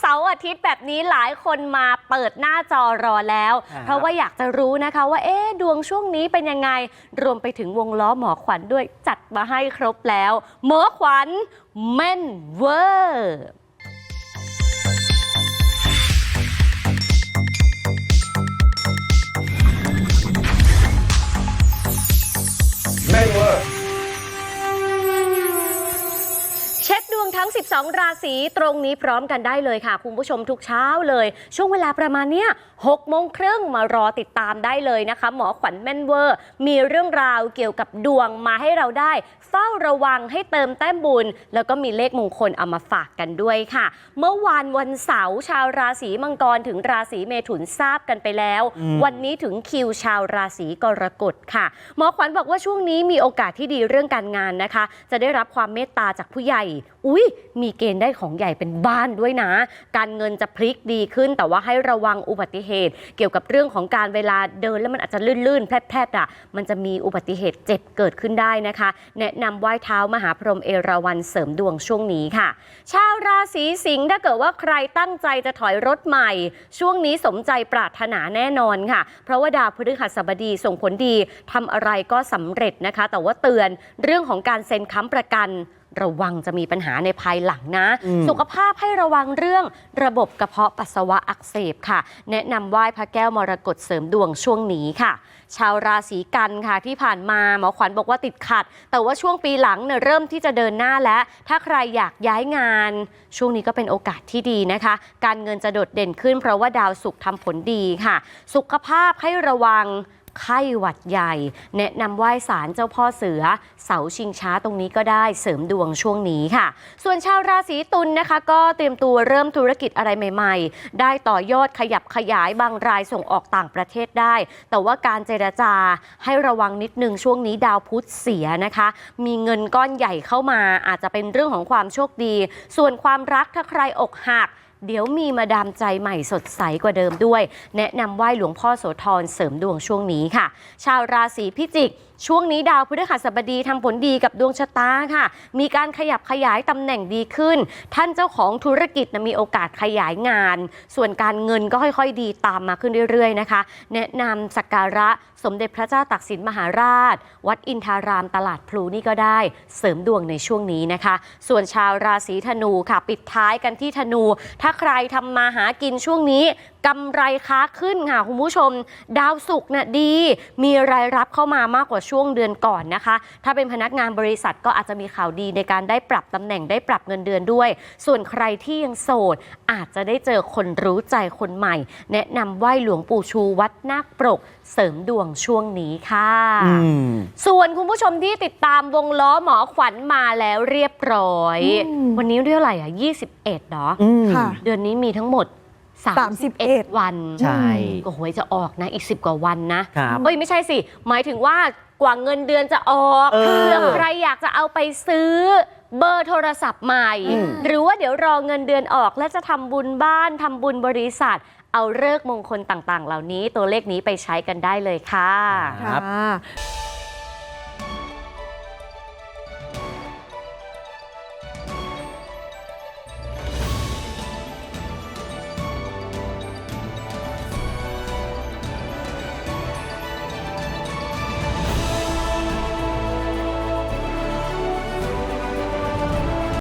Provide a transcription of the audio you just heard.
เสาร์อาทิตย์แบบนี้หลายคนมาเปิดหน้าจอรอแล้วครับเพราะว่าอยากจะรู้นะคะว่าเอ๊ะดวงช่วงนี้เป็นยังไง รวมไปถึงวงล้อหมอขวัญด้วยจัดมาให้ครบแล้ว หมอขวัญแม่นเวอร์ ทั้ง 12 ราศีตรงนี้พร้อมกันได้เลยค่ะ คุณผู้ชมทุกเช้าเลย ช่วงเวลาประมาณเนี้ย6โมงครึ่งมารอติดตามได้เลยนะคะ หมอขวัญแม่นเวอร์ มีเรื่องราวเกี่ยวกับดวงมาให้เราได้ เฝ้าระวังให้เติมแต้มบุญ แล้วก็มีเลขมงคลเอามาฝากกันด้วยค่ะ เมื่อวานวันเสาร์ชาวราศีมังกรถึงราศีเมถุนทราบกันไปแล้วอืมวันนี้ถึงคิวชาวราศีกรกฎค่ะ หมอขวัญบอกว่าช่วงนี้มีโอกาสที่ดีเรื่องการงานนะคะ จะได้รับความเมตตาจากผู้ใหญ่ อุ้ยมีเกณฑ์ได้ของใหญ่เป็นบ้านด้วยนะ การเงินจะพลิกดีขึ้น แต่ว่าให้ระวังอุบัติเหตุ เกี่ยวกับเรื่องของการเวลาเดินแล้วมันอาจจะลื่นๆแพร่ๆอะมันจะมีอุบัติเหตุเจ็บเกิดขึ้นได้นะคะ แนะนำไหว้เท้ามหาพรหมเอราวัณเสริมดวงช่วงนี้ค่ะ ชาวราศีสิงห์ถ้าเกิดว่าใครตั้งใจจะถอยรถใหม่ ช่วงนี้สมใจปรารถนาแน่นอนค่ะ เพราะว่าดาวพฤหัสบดีส่งผลดีทำอะไรก็สำเร็จนะคะ แต่ว่าเตือนเรื่องของการเซ็นค้ำประกัน ระวังจะมีปัญหาในภายหลังนะอืมสุขภาพให้ระวังเรื่องระบบกระเพาะปัสสาวะอักเสบค่ะ แนะนำไหว้พระแก้วมรกตเสริมดวงช่วงนี้ค่ะ ชาวราศีกันค่ะที่ผ่านมาหมอขวัญบอกว่าติดขัด แต่ว่าช่วงปีหลังเนี่ยเริ่มที่จะเดินหน้าแล้ว ถ้าใครอยากย้ายงาน ช่วงนี้ก็เป็นโอกาสที่ดีนะคะ การเงินจะโดดเด่นขึ้นเพราะว่าดาวศุกร์ทำผลดีค่ะ สุขภาพให้ระวัง ไข้หวัดใหญ่ แนะนำไหว้ศาลเจ้าพ่อเสือ เสาชิงช้าตรงนี้ก็ได้เสริมดวงช่วงนี้ค่ะ ส่วนชาวราศีตุลนะคะ ก็เตรียมตัวเริ่มธุรกิจอะไรใหม่ ๆ ได้ต่อยอดขยับขยายบางรายส่งออกต่างประเทศได้ แต่ว่าการเจรจาให้ระวังนิดนึงช่วงนี้ดาวพุธเสียนะคะ มีเงินก้อนใหญ่เข้ามาอาจจะเป็นเรื่องของความโชคดี ส่วนความรักถ้าใครอกหัก เดี๋ยวมีมาดามใจใหม่สดใสกว่าเดิมด้วย แนะนำไหว้หลวงพ่อโสธรเสริมดวงช่วงนี้ค่ะ ชาวราศีพิจิก ช่วงนี้ดาวพฤหัสบดีทำผลดีกับดวงชะตาค่ะ มีการขยับขยายตำแหน่งดีขึ้น ท่านเจ้าของธุรกิจนะมีโอกาสขยายงาน ส่วนการเงินก็ค่อยๆ ดีตามมาขึ้นเรื่อยๆนะคะ แนะนำสักการะสมเด็จพระเจ้าตากสินมหาราช วัดอินทารามตลาดพลูนี่ก็ได้ เสริมดวงในช่วงนี้นะคะ ส่วนชาวราศีธนูค่ะ ปิดท้ายกันที่ธนูถ้าใครทำมาหากินช่วงนี้กำไรค้าขึ้นค่ะคุณผู้ชม ดาวศุกร์น่ะดี มีรายรับเข้ามามากกว่าช่วงเดือนก่อนนะคะ ถ้าเป็นพนักงานบริษัทก็อาจจะมีข่าวดีในการได้ปรับตำแหน่งได้ปรับเงินเดือนด้วย ส่วนใครที่ยังโสด อาจจะได้เจอคนรู้ใจคนใหม่ แนะนำไหว้หลวงปู่ชูวัดนาคปรก เสริมดวงช่วงนี้ค่ะอืมส่วนคุณผู้ชมที่ติดตามวงล้อหมอขวัญมาแล้วเรียบร้อยอืมวันนี้เรียกอะไรอะ 21เนาะอืมค่ะเดือนนี้มีทั้งหมด31 31 วันใช่ก็หวยจะออกนะอีก 10 กว่าวันนะครับเฮ้ยไม่ใช่สิ หมายถึงว่ากว่าเงินเดือนจะออกเออ เผื่อใครอยากจะเอาไปซื้อเบอร์โทรศัพท์ใหม่อืมหรือว่าเดี๋ยวรอเงินเดือนออกและจะทำบุญบ้านทำบุญบริษัท เอาเลิกษ์มงคลต่างๆ เหล่านี้ตัวเลขนี้ไปใช้กันได้เลยค่ะ ครับ ค่ะ